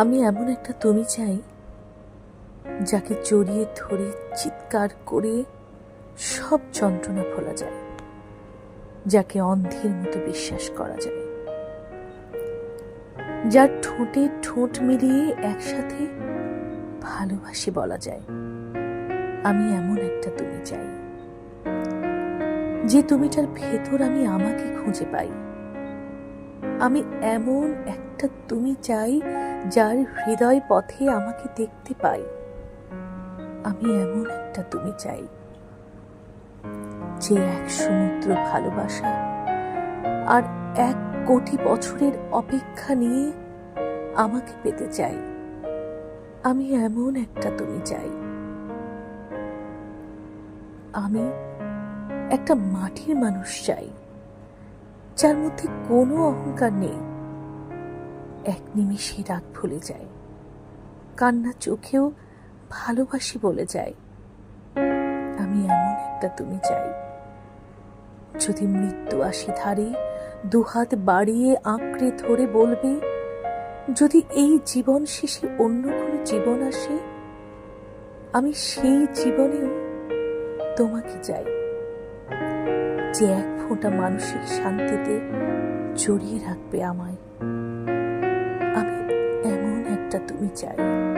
আমি এমন একটা তুমি চাই, যাকে জড়িয়ে ধরে চিৎকার করে সব যন্ত্রণা ভোলা যায়, যাকে অন্ধের মতো বিশ্বাস করা যায়। যার ঠোঁটে ঠোঁট মিলিয়ে একসাথে ভালোবাসি বলা যায়। আমি এমন একটা তুমি চাই, যে তুমিটার ভেতর আমি আমাকে খুঁজে পাই। আমি এমন একটা তুমি চাই যার হৃদয় পথে আমাকে দেখতে পাই। আমি এমন একটা তুমি চাই, যে এক সমুদ্র ভালোবাসা আর এক কোটি বছরের অপেক্ষা নিয়ে আমাকে পেতে চাই। আমি এমন একটা তুমি চাই। আমি একটা মাটির মানুষ চাই, যার মধ্যে কোনো অহংকার নেই। এক নিমিষে রাগ ভুলে যায়। কান্না চোখেও ভালোবাসি বলে যায়। আমি এমন একটা তুমি চাই। যদি মৃত্যু আসি ধারে, দুহাত বাড়িয়ে আঁকড়ে ধরে বলবে, যদি এই জীবন শেষে অন্য কোনো জীবন আসে, আমি সেই জীবনেও তোমাকে চাই। যে এক ফোঁটা মানসিক শান্তিতে জড়িয়ে রাখবে আমায়। আমি এমন একটা তুমি চাই